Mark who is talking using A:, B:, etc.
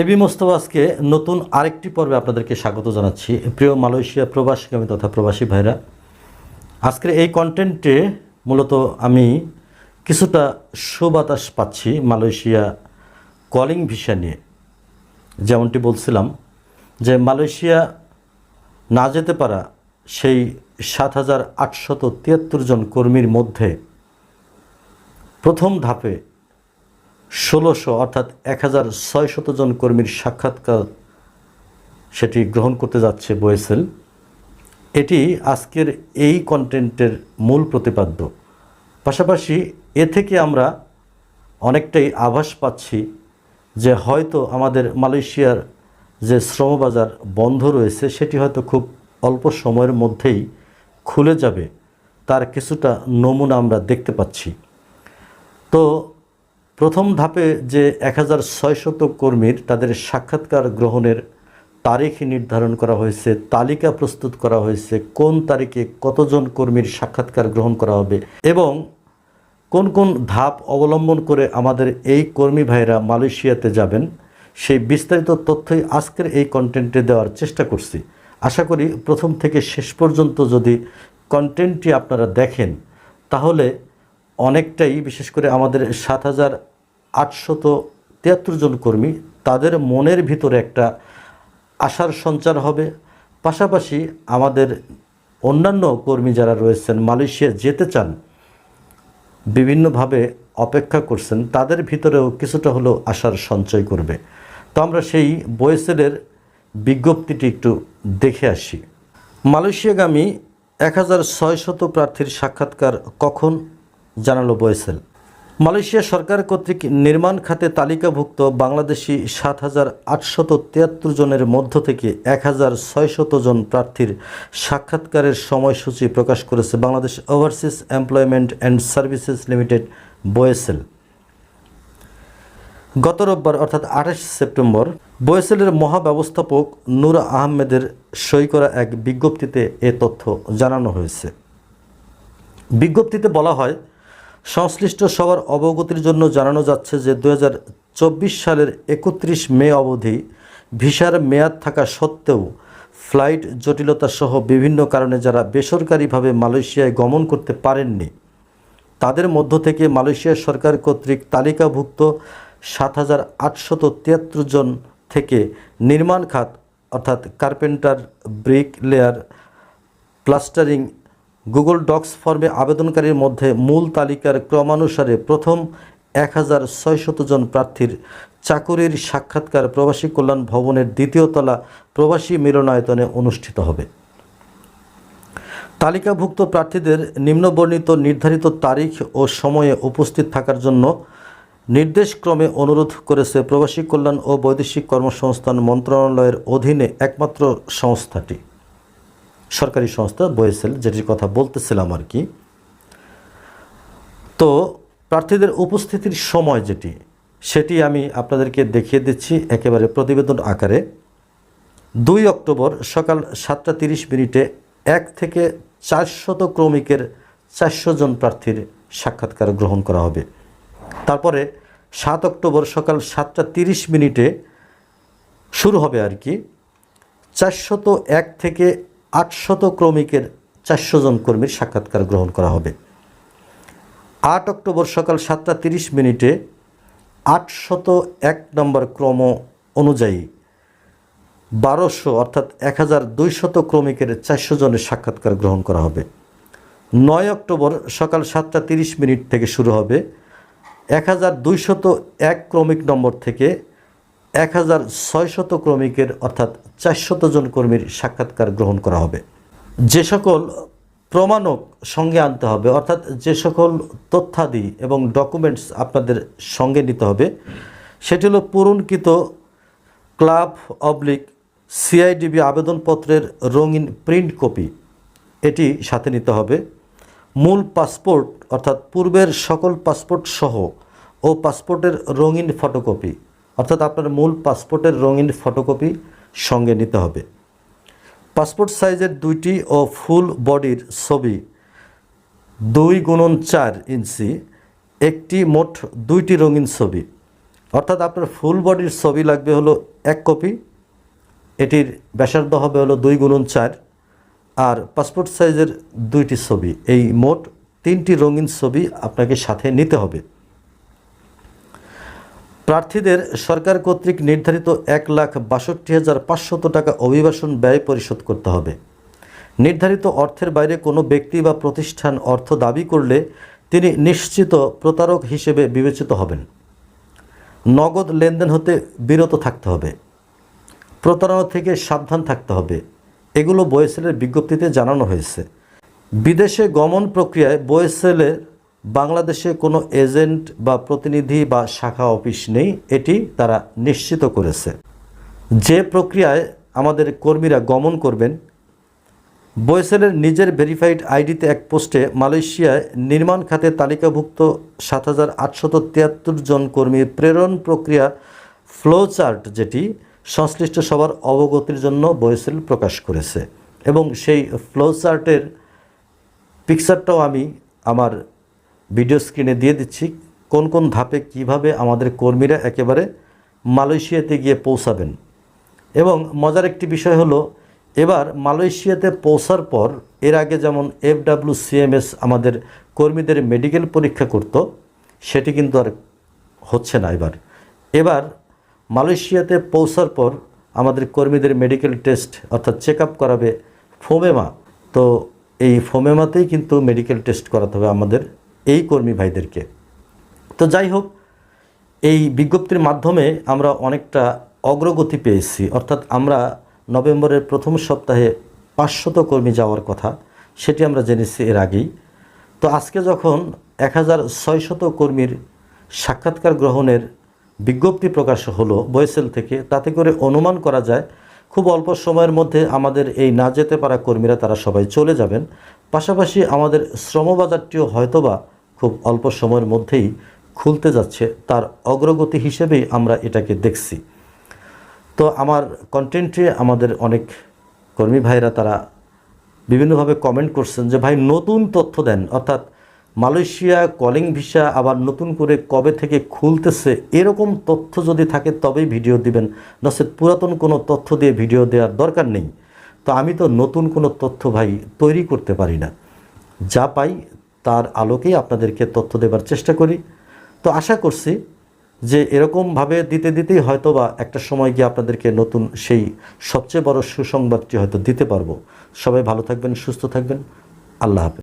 A: AB মোস্তফাজকে নতুন আরেকটি পর্বে আপনাদেরকে স্বাগত জানাচ্ছি। প্রিয় মালয়েশিয়া প্রবাসীগামী তথা প্রবাসী ভাইরা, আজকের এই কন্টেন্টে মূলত আমি কিছুটা সুবাতাস পাচ্ছি মালয়েশিয়া কলিং ভিসা নিয়ে। যেমনটি বলছিলাম যে মালয়েশিয়া না যেতে পারা সেই সাত হাজার আটশত তিয়াত্তর জন কর্মীর মধ্যে প্রথম ধাপে ষোলোশো অর্থাৎ এক হাজার ছয়শত জন কর্মীর সাক্ষাৎকার সেটি গ্রহণ করতে যাচ্ছে বয়েসেল। এটি আজকের এই কন্টেন্টের মূল প্রতিপাদ্য। পাশাপাশি এ থেকে আমরা অনেকটাই আভাস পাচ্ছি যে হয়তো আমাদের মালয়েশিয়ার যে শ্রমবাজার বন্ধ রয়েছে, সেটি হয়তো খুব অল্প সময়ের মধ্যেই খুলে যাবে। তার কিছুটা নমুনা আমরা দেখতে পাচ্ছি। তো প্রথম ধাপে যে এক হাজার ছয়শত কর্মীর তাদের সাক্ষাৎকার গ্রহণের তারিখ নির্ধারণ করা হয়েছে, তালিকা প্রস্তুত করা হয়েছে, কোন তারিখে কতজন কর্মীর সাক্ষাৎকার গ্রহণ করা হবে এবং কোন কোন ধাপ অবলম্বন করে আমাদের এই কর্মী ভাইরা মালয়েশিয়াতে যাবেন, সেই বিস্তারিত তথ্যই আজকের এই কন্টেন্টে দেওয়ার চেষ্টা করছি। আশা করি প্রথম থেকে শেষ পর্যন্ত যদি কন্টেন্টটি আপনারা দেখেন, তাহলে অনেকটাই, বিশেষ করে আমাদের সাত হাজার আটশত তিয়াত্তর জন কর্মী, তাদের মনের ভিতরে একটা আশার সঞ্চার হবে। পাশাপাশি আমাদের অন্যান্য কর্মী যারা রয়েছেন, মালয়েশিয়া যেতে চান, বিভিন্নভাবে অপেক্ষা করছেন, তাদের ভিতরেও কিছুটা হলেও আশার সঞ্চয় করবে। তো আমরা সেই বয়েসেলের বিজ্ঞপ্তিটি একটু দেখে আসি। মালয়েশিয়াগামী এক হাজার ছয়শত প্রার্থীর সাক্ষাৎকার কখন জানালো বয়েসেল মালয়েশিয়া সরকার কর্তৃক নির্মাণ খাতে তালিকাভুক্ত বাংলাদেশি সাত হাজার আটশত তিয়াত্তর জনের মধ্য থেকে এক হাজার ছয়শত জন প্রার্থীর সাক্ষাৎকারের সময়সূচি প্রকাশ করেছে Bangladesh overseas employment and services limited BOESL গত রোববার, অর্থাৎ আঠাশ সেপ্টেম্বর বয়েসেলের মহাব্যবস্থাপক নূর আহমেদের সই করা এক বিজ্ঞপ্তিতে এ তথ্য জানানো হয়েছে। বিজ্ঞপ্তিতে বলা হয় সংশ্লিষ্ট সবার অবগতির জন্য জানানো যাচ্ছে যে দু হাজার চব্বিশ সালের একত্রিশ মে অবধি ভিসার মেয়াদ থাকা সত্ত্বেও ফ্লাইট জটিলতা সহ বিভিন্ন কারণে যারা বেসরকারিভাবে মালয়েশিয়ায় গমন করতে পারেননি, তাদের মধ্য থেকে মালয়েশিয়া সরকার কর্তৃক তালিকাভুক্ত সাত হাজার জন থেকে নির্মাণ খাত, অর্থাৎ carpenter, brick layer, plastering Google docs ফর্মে আবেদনকারীর মধ্যে মূল তালিকার ক্রমানুসারে প্রথম এক হাজার জন প্রার্থীর চাকুরির সাক্ষাৎকার প্রবাসী কল্যাণ ভবনের দ্বিতীয় তলা প্রবাসী মিলনায়তনে অনুষ্ঠিত হবে। তালিকাভুক্ত প্রার্থীদের নিম্নবর্ণিত নির্ধারিত তারিখ ও সময়ে উপস্থিত থাকার জন্য নির্দেশক্রমে অনুরোধ করেছে প্রবাসী কল্যাণ ও বৈদেশিক কর্মসংস্থান মন্ত্রণালয়ের অধীনে একমাত্র সংস্থাটি। সরকারি সংস্থা বয়েসেল যেটির কথা বলতেছিলাম আর কি। তো প্রার্থীদের উপস্থিতির সময় যেটি, সেটি আমি আপনাদেরকে দেখিয়ে দিচ্ছি একেবারে প্রতিবেদন আকারে। দুই অক্টোবর সকাল সাতটা তিরিশ মিনিটে এক থেকে চারশত ক্রমিকের চারশো জন প্রার্থীর সাক্ষাৎকার গ্রহণ করা হবে। তারপরে সাত অক্টোবর সকাল সাতটা তিরিশ মিনিটে শুরু হবে আর কি। চারশত এক থেকে আটশত ক্রমিকের চারশো জন কর্মীর সাক্ষাৎকার গ্রহণ করা হবে। আট অক্টোবর সকাল সাতটা তিরিশ মিনিটে আটশত এক নম্বর ক্রম অনুযায়ী বারোশো অর্থাৎ এক হাজার দুইশত ক্রমিকের চারশো জনের সাক্ষাৎকার গ্রহণ করা হবে। নয় অক্টোবর সকাল সাতটা তিরিশ মিনিট থেকে শুরু হবে। এক হাজার দুইশত এক ক্রমিক নম্বর থেকে এক হাজার ছয়শত ক্রমিকের, অর্থাৎ চারশত জন কর্মীর সাক্ষাৎকার গ্রহণ করা হবে। যে সকল প্রমাণক সঙ্গে আনতে হবে, অর্থাৎ যে সকল তথ্যাদি এবং ডকুমেন্টস আপনাদের সঙ্গে নিতে হবে, সেটি হলো পূরণকৃত ক্লাব অবলিক সিআইডিবি আবেদনপত্রের রঙিন প্রিন্ট কপি। এটি সাথে নিতে হবে। মূল পাসপোর্ট, অর্থাৎ পূর্বের সকল পাসপোর্ট সহ ও পাসপোর্টের রঙিন ফটোকপি। অর্থাৎ আপনার মূল পাসপোর্টের রঙিন ফটোকপি সঙ্গে নিতে হবে। পাসপোর্ট সাইজের দুইটি ও ফুল বডির ছবি দুই গুণন চার ইঞ্চি, একটি মোট দুইটি রঙিন ছবি। অর্থাৎ আপনার ফুল বডির ছবি লাগবে হলো এক কপি, এটির ব্যাসার্ধ হবে হলো দুই গুণন চার, আর পাসপোর্ট সাইজের দুইটি ছবি, এই মোট তিনটি রঙিন ছবি আপনাকে সাথে নিতে হবে। প্রার্থীদের সরকার কর্তৃক নির্ধারিত এক লাখ বাষট্টি হাজার পাঁচশত টাকা অভিবাসন ব্যয় পরিশোধ করতে হবে। নির্ধারিত অর্থের বাইরে কোনো ব্যক্তি বা প্রতিষ্ঠান অর্থ দাবি করলে তিনি নিশ্চিত প্রতারক হিসেবে বিবেচিত হবেন। নগদ লেনদেন হতে বিরত থাকতে হবে। প্রতারণা থেকে সাবধান থাকতে হবে। এগুলো বয়েসেলের বিজ্ঞপ্তিতে জানানো হয়েছে। বিদেশে গমন প্রক্রিয়ায় বয়েসেলের বাংলাদেশে কোনো এজেন্ট বা প্রতিনিধি বা শাখা অফিস নেই, এটি তারা নিশ্চিত করেছে। যে প্রক্রিয়ায় আমাদের কর্মীরা গমন করবেন, বয়েসেলের নিজের ভেরিফাইড আইডিতে এক পোস্টে মালয়েশিয়ায় নির্মাণ খাতে তালিকাভুক্ত সাত হাজার আটশত তিয়াত্তর জন কর্মীর প্রেরণ প্রক্রিয়া ফ্লো চার্ট যেটি সংশ্লিষ্ট সবার অবগতির জন্য বয়েসেল প্রকাশ করেছে। এবং সেই ফ্লো চার্টের পিকচারটাও আমি আমার ভিডিও স্ক্রিনে দিয়ে দিচ্ছি, কোন কোন ধাপে কীভাবে আমাদের কর্মীরা একেবারে মালয়েশিয়াতে গিয়ে পৌঁছাবেন। এবং মজার একটি বিষয় হলো, এবার মালয়েশিয়াতে পৌঁছার পর, এর আগে যেমন এফডাব্লিউ সিএমএস আমাদের কর্মীদের মেডিকেল পরীক্ষা করত, সেটি কিন্তু আর হচ্ছে না এবার। এবার মালয়েশিয়াতে পৌঁছার পর আমাদের কর্মীদের মেডিকেল টেস্ট অর্থাৎ চেক করাবে ফোমেমা। তো এই ফোমেমাতেই কিন্তু মেডিকেল টেস্ট করাতে হবে আমাদের এই কর্মী ভাইদেরকে। তো যাই হোক, এই বিজ্ঞপ্তির মাধ্যমে আমরা অনেকটা অগ্রগতি পেয়েছি। অর্থাৎ আমরা নভেম্বরের প্রথম সপ্তাহে পাঁচশত কর্মী যাওয়ার কথা, সেটি আমরা জেনেছি এর আগেই। তো আজকে যখন এক হাজার ছয়শত কর্মীর সাক্ষাৎকার গ্রহণের বিজ্ঞপ্তি প্রকাশ হলো বয়েসেল থেকে, তাতে করে অনুমান করা যায়, খুব অল্প সময়ের মধ্যে আমাদের এই না যেতে পারা কর্মীরা তারা সবাই চলে যাবেন। পাশাপাশি আমাদের শ্রমবাজারটিও হয়তোবা খুব অল্প সময়ের মধ্যেই খুলতে যাচ্ছে। তার অগ্রগতি হিসেবেই আমরা এটাকে দেখছি। তো আমার কন্টেন্টে আমাদের অনেক কর্মী ভাইরা তারা বিভিন্নভাবে কমেন্ট করছেন যে, ভাই, নতুন তথ্য দেন। অর্থাৎ মালয়েশিয়া কলিং ভিসা আবার নতুন করে কবে থেকে খুলতেছে এরকম তথ্য যদি থাকে তবেই ভিডিও দিবেন। নচেত পুরাতন কোনো তথ্য দিয়ে ভিডিও দেওয়ার দরকার নেই। তো আমি তো নতুন কোনো তথ্য ভাই তৈরি করতে পারি না। যা পাই তার আলোকেই আপনাদেরকে তথ্য দেবার চেষ্টা করি। তো আশা করছি যে এরকমভাবে দিতে দিতেই হয়তো বা একটা সময় গিয়ে আপনাদেরকে নতুন সেই সবচেয়ে বড় সুসংবাদটি হয়তো দিতে পারব। সবাই ভালো থাকবেন, সুস্থ থাকবেন। আল্লাহ হাফেজ।